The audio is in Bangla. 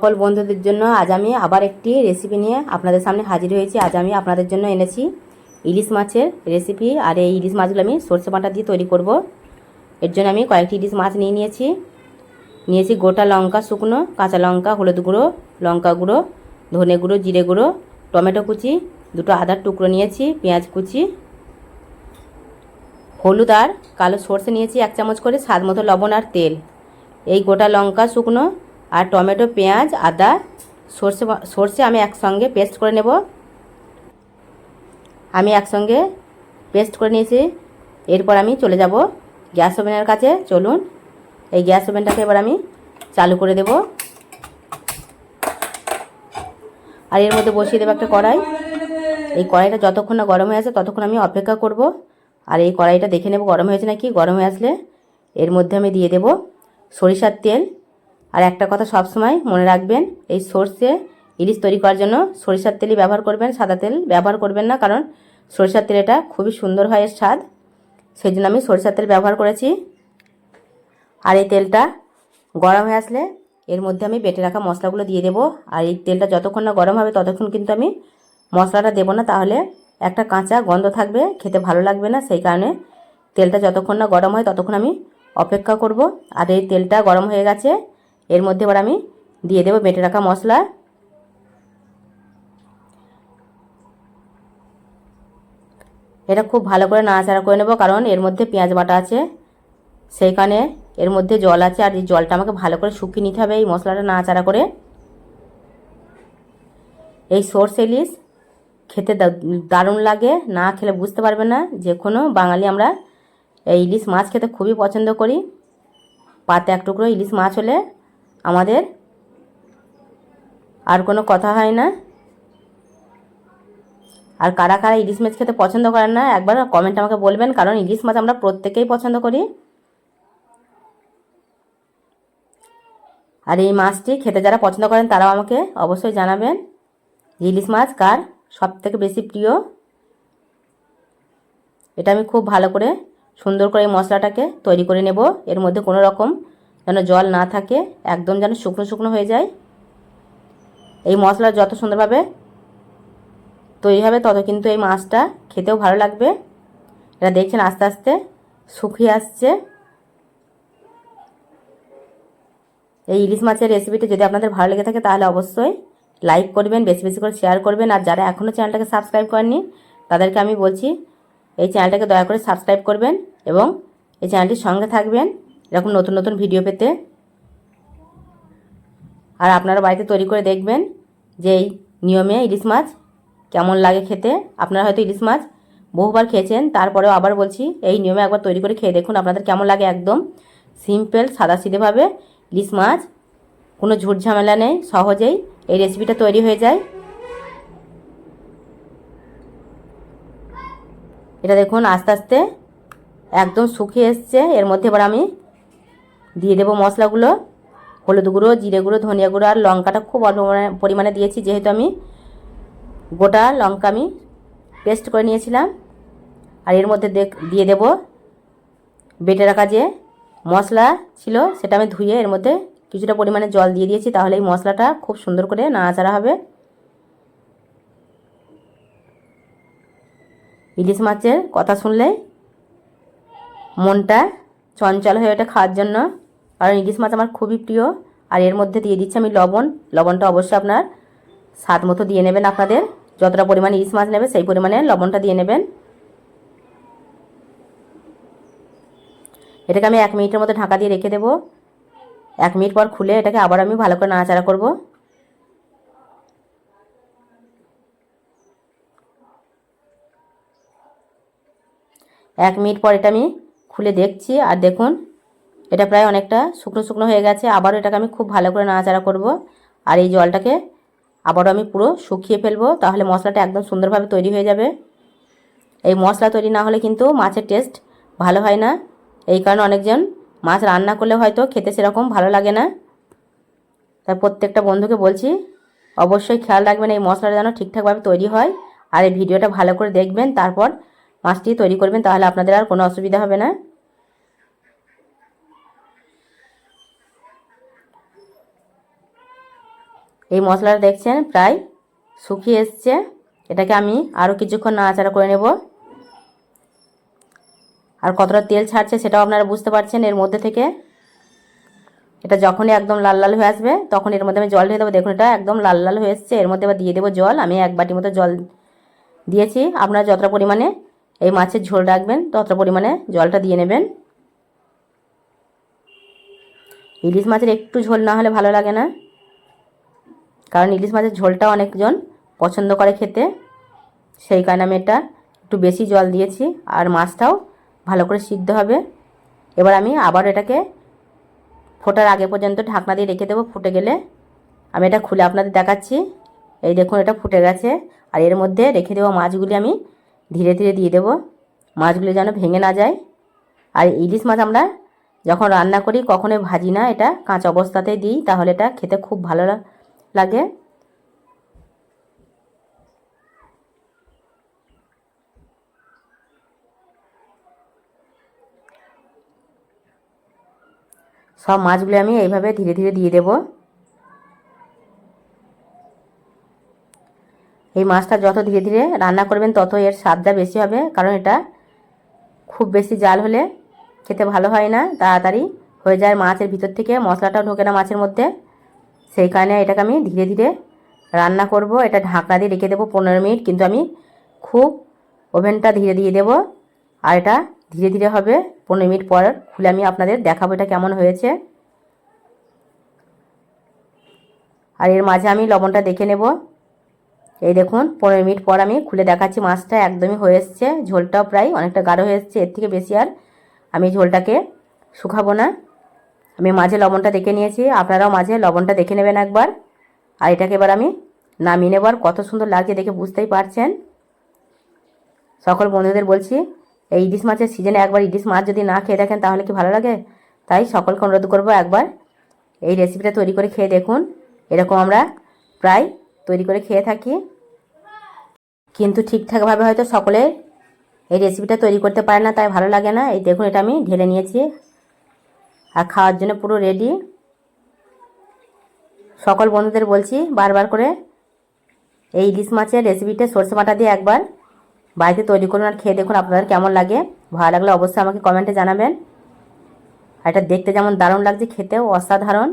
সকল বন্ধুদের জন্য আজ আমি আবার একটি রেসিপি নিয়ে আপনাদের সামনে হাজির হয়েছি। আজ আমি আপনাদের জন্য এনেছি ইলিশ মাছের রেসিপি আর এই ইলিশ মাছগুলো আমি সর্ষে বাটা দিয়ে তৈরি করব। এর জন্য আমি কয়েকটি ইলিশ মাছ নিয়ে নিয়েছি। নিয়েছি গোটা লঙ্কা শুকনো, কাঁচা লঙ্কা, হলুদ গুঁড়ো, লঙ্কা গুঁড়ো, ধনে গুঁড়ো, জিরে গুঁড়ো, টমেটো কুচি, দুটো আদার টুকরো নিয়েছি, পেঁয়াজ কুচি, হলুদ আর কালো সর্ষে নিয়েছি এক চামচ করে, স্বাদ মতো লবণ আর তেল। এই গোটা লঙ্কা শুকনো আর টমেটো, পেঁয়াজ, আদা, সর্ষে সর্ষে আমি একসঙ্গে পেস্ট করে নেব। আমি একসঙ্গে পেস্ট করে নিয়েছি। এরপর আমি চলে যাব গ্যাস ওভেনের কাছে। চলুন, এই গ্যাস ওভেনটাকে এবার আমি চালু করে দেব। আর এর মধ্যে বসিয়ে দেবো একটা কড়াই। এই কড়াইটা যতক্ষণ না গরম হয়ে আসে ততক্ষণ আমি অপেক্ষা করব। আর এই কড়াইটা দেখে নেব গরম হয়েছে নাকি। গরম হয়ে আসলে এর মধ্যে আমি দিয়ে দেব সরিষার তেল। আর একটা কথা সবসময় মনে রাখবেন, এই সর্ষে ইলিশ তৈরি করার জন্য সরিষার তেলই ব্যবহার করবেন, সাদা তেল ব্যবহার করবেন না, কারণ সরিষার তেল এটা খুবই সুন্দর হয় এর স্বাদ। সেই জন্য আমি সরিষার তেল ব্যবহার করেছি। আর এই তেলটা গরম হয়ে আসলে এর মধ্যে আমি বেটে রাখা মশলাগুলো দিয়ে দেবো। আর এই তেলটা যতক্ষণ না গরম হবে ততক্ষণ কিন্তু আমি মশলাটা দেবো না, তাহলে একটা কাঁচা গন্ধ থাকবে, খেতে ভালো লাগবে না। সেই কারণে তেলটা যতক্ষণ না গরম হয় ততক্ষণ আমি অপেক্ষা করব। আর এই তেলটা গরম হয়ে গেছে এর মধ্যে এবার আমি দিয়ে দেবো বেটে রাখা মশলা। এটা খুব ভালো করে নাড়াচাড়া করে নেব, কারণ এর মধ্যে পেঁয়াজ বাটা আছে। সেইখানে এর মধ্যে জল আছে, আর এই জলটা আমাকে ভালো করে শুকিয়ে নিতে হবে এই মশলাটা নাড়াচাড়া করে। এই সর্ষে ইলিশ খেতে দারুণ লাগে, না খেলে বুঝতে পারবে না, যে কোনো বাঙালি আমরা এই ইলিশ মাছ খেতে খুবই পছন্দ করি। পাতে এক টুকরো ইলিশ মাছ হলে আমাদের? আর কোনো কথা হয় না? আর কারা কারা ইলিশ মাছ খেতে পছন্দ করেন না, একবার কমেন্ট আমাকে বলবেন, কারণ ইলিশ মাছ আমরা প্রত্যেকেই পছন্দ করি। আর এই মাছটি খেতে যারা পছন্দ করেন, তারাও আমাকে অবশ্যই জানাবেন ইলিশ মাছ কার সব থেকে বেশি প্রিয়। এটা আমি খুব ভালো করে সুন্দর করে এই মশলাটাকে তৈরি করে নেব। এর মধ্যে কোনো রকম যেন জল না থাকে, একদম যেন শুকনো শুকনো হয়ে যায়। এই মশলা যত সুন্দরভাবে তৈরি হবে, তত কিন্তু এই মাছটা খেতেও ভালো লাগবে। এটা দেখছেন আস্তে আস্তে শুকিয়ে আসছে। এই ইলিশ মাছের রেসিপিটি যদি আপনাদের ভালো লেগে থাকে, তাহলে অবশ্যই লাইক করবেন, বেশি বেশি করে শেয়ার করবেন। আর যারা এখনও চ্যানেলটাকে সাবস্ক্রাইব করেননি, তাদেরকে আমি বলছি, এই চ্যানেলটাকে দয়া করে সাবস্ক্রাইব করবেন এবং এই চ্যানেলটির সঙ্গে থাকবেন। এরকম নতুন নতুন ভিডিও পেতে। আর আপনারা বাড়িতে তৈরি করে দেখবেন যে এই নিয়মে ইলিশ মাছ কেমন লাগে খেতে। আপনারা হয়তো ইলিশ মাছ বহুবার খেয়েছেন, তারপরেও আবার বলছি, এই নিয়মে একবার তৈরি করে খেয়ে দেখুন আপনাদের কেমন লাগে একদম। সিম্পল সাদাসিধেভাবে ইলিশ মাছ, কোনো ঝুট ঝামেলা নেই, সহজেই এই রেসিপিটা তৈরি হয়ে যায়। এটা দেখুন আস্তে আস্তে একদম শুকিয়ে এসছে, এর মধ্যে এবার আমি দিয়ে দেবো মশলাগুলো, হলুদ গুঁড়ো, জিরে গুঁড়ো, ধনিয়া গুঁড়ো আর লঙ্কাটা খুব অল্প পরিমাণে- দিয়েছি। যেহেতু আমি গোটা লঙ্কা আমি পেস্ট করে নিয়েছিলাম, আর এর মধ্যে দিয়ে দেব বেটে রাখা যে মশলা ছিল সেটা আমি ধুয়ে এর মধ্যে কিছুটা পরিমাণে জল দিয়ে দিয়েছি, তাহলে এই মশলাটা খুব সুন্দর করে নাড়াচাড়া হবে। ইলিশ মাছের কথা শুনলে মনটা চঞ্চল হয়ে ওঠে খাওয়ার জন্য। কারণ ইলিশ মাছ আমার খুবই প্রিয়। আর এর মধ্যে দিয়ে দিচ্ছি আমি লবণ। লবণটা অবশ্যই আপনার স্বাদ মতো দিয়ে নেবেন আপনাদের। যতটা পরিমাণে ইলিশ মাছ নেবে সেই পরিমাণে লবণটা দিয়ে নেবেন। এটাকে আমি এক মিনিটের মতো ঢাকা দিয়ে রেখে দেবো। এক মিনিট পর খুলে এটাকে আবার আমি ভালো করে নাড়াচাড়া করব। এক মিনিট পর এটা আমি খুলে দেখছি। আর দেখুন এটা প্রায় অনেকটা শুকনো শুকনো হয়ে গেছে। আবারও এটাকে আমি খুব ভালো করে নাড়াচাড়া করব। আর এই জলটাকে আবারও আমি পুরো শুকিয়ে ফেলব, তাহলে মশলাটা একদম সুন্দরভাবে তৈরি হয়ে যাবে। এই মশলা তৈরি না হলে কিন্তু মাছের টেস্ট ভালো হয় না। এই কারণে অনেকজন মাছ রান্না করলে হয়তো খেতে সেরকম ভালো লাগে না। তাই প্রত্যেকটা বন্ধুকে বলছি, অবশ্যই খেয়াল রাখবেন এই মশলাটা যেন ঠিকঠাকভাবে তৈরি হয়। আর এই ভিডিওটা ভালো করে দেখবেন, তারপর মাছটি তৈরি করবেন, তাহলে আপনাদের আর কোনো অসুবিধা হবে না। এই মশলাটা দেখছেন, প্রায় শুকিয়ে এসছে। এটাকে আমি আরও কিছুক্ষণ নাড়াচাড়া করে নেব। আর কতটা তেল ছাড়ছে সেটাও আপনারা বুঝতে পারছেন এর মধ্যে থেকে। এটা যখনই একদম লাল লাল হয়ে আসবে, তখন এর মধ্যে আমি জল দিয়ে দেবো। দেখুন, এটা একদম লাল লাল হয়ে এসছে। এর মধ্যে দিয়ে দেবো জল। আমি এক বাটি মতো জল দিয়েছি। আপনারা যতটা পরিমাণে এই মাছের ঝোল রাখবেন, ততটা পরিমাণে জলটা দিয়ে নেবেন। ইলিশ মাছের একটু ঝোল না হলে ভালো লাগে না। কারণ ইলিশ মাছের ঝোলটা অনেকজন পছন্দ করে খেতে। সেই কারণে আমি এটা একটু বেশি জল দিয়েছি আর মাছটাও ভালো করে সিদ্ধ হবে। এবার আমি আবার এটাকে ফোটার আগে পর্যন্ত ঢাকনা দিয়ে রেখে দেবো ফুটে গেলে। আমি এটা খুলে আপনাদের দেখাচ্ছি। এই দেখুন এটা ফুটে গেছে। আর এর মধ্যে রেখে দেবো মাছগুলি আমি ধীরে ধীরে দিয়ে দেবো। মাছগুলি যেন ভেঙে না যায়। আর ইলিশ মাছ আমরা যখন রান্না করি কখনোই ভাজি না। এটা কাঁচা অবস্থাতেই দিই, তাহলে এটা খেতে খুব ভালো লাগে? সব মাছগুলি আমি এইভাবে ধীরে ধীরে দিয়ে দেব। এই মাছটা যত ধীরে ধীরে রান্না করবেন, তত এর স্বাদটা বেশি হবে, কারণ এটা খুব বেশি জাল হলে খেতে ভালো হয় না, তাড়াতাড়ি হয়ে যায় মাছের ভিতর থেকে। মশলাটাও ঢোকে না মাছের মধ্যে। সেই কারণে এটাকে আমি ধীরে ধীরে রান্না করব। এটা ঢাকনা দিয়ে রেখে দেবো পনেরো মিনিট, কিন্তু আমি খুব ওভেনটা ধীরে দিয়ে দেবো আর এটা ধীরে ধীরে হবে। পনেরো মিনিট পর খুলে আমি আপনাদের দেখাবো এটা কেমন হয়েছে। আর এর মাঝে আমি লবণটা দেখে নেব। এই দেখুন, পনেরো মিনিট পর আমি খুলে দেখাচ্ছি মাছটা একদমই হয়ে এসছে। ঝোলটাও প্রায় অনেকটা গাঢ় হয়ে এসছে। এর থেকে বেশি আর আমি ঝোলটাকে শুকাবো না। আমি মাঝে লবণটা দেখে নিয়েছি, আপনারাও মাঝে লবণটা দেখে নেবেন একবার। আর এটাকে এবার আমি নামিয়ে নেবার কত সুন্দর লাগছে দেখে বুঝতেই পারছেন। সকল বন্ধুদের বলছি, এই ইলিশ মাছের সিজনে একবার ইলিশ মাছ যদি না খেয়ে দেখেন তাহলে কি ভালো লাগে? তাই সকলকে অনুরোধ করব একবার এই রেসিপিটা তৈরি করে খেয়ে দেখুন। এরকম আমরা প্রায় তৈরি করে খেয়ে থাকি। কিন্তু ঠিকঠাকভাবে হয়তো সকলে এই রেসিপিটা তৈরি করতে পারে না, তাই ভালো লাগে না। এই দেখুন, এটা আমি ঢেলে নিয়েছি। আর খাওয়ার জন্য পুরো রেডি সকল বন্ধুদের বলছি বারবার করে এই ইলিশ মাছের রেসিপিটা সরষে বাটা দিয়ে একবার বাড়িতে তৈরি করুন আর খেয়ে দেখুন আপনাদের কেমন লাগে। ভালো লাগলে অবশ্যই আমাকে কমেন্টে জানাবেন। এটা দেখতে যেমন দারুণ লাগছে, খেতেও অসাধারণ।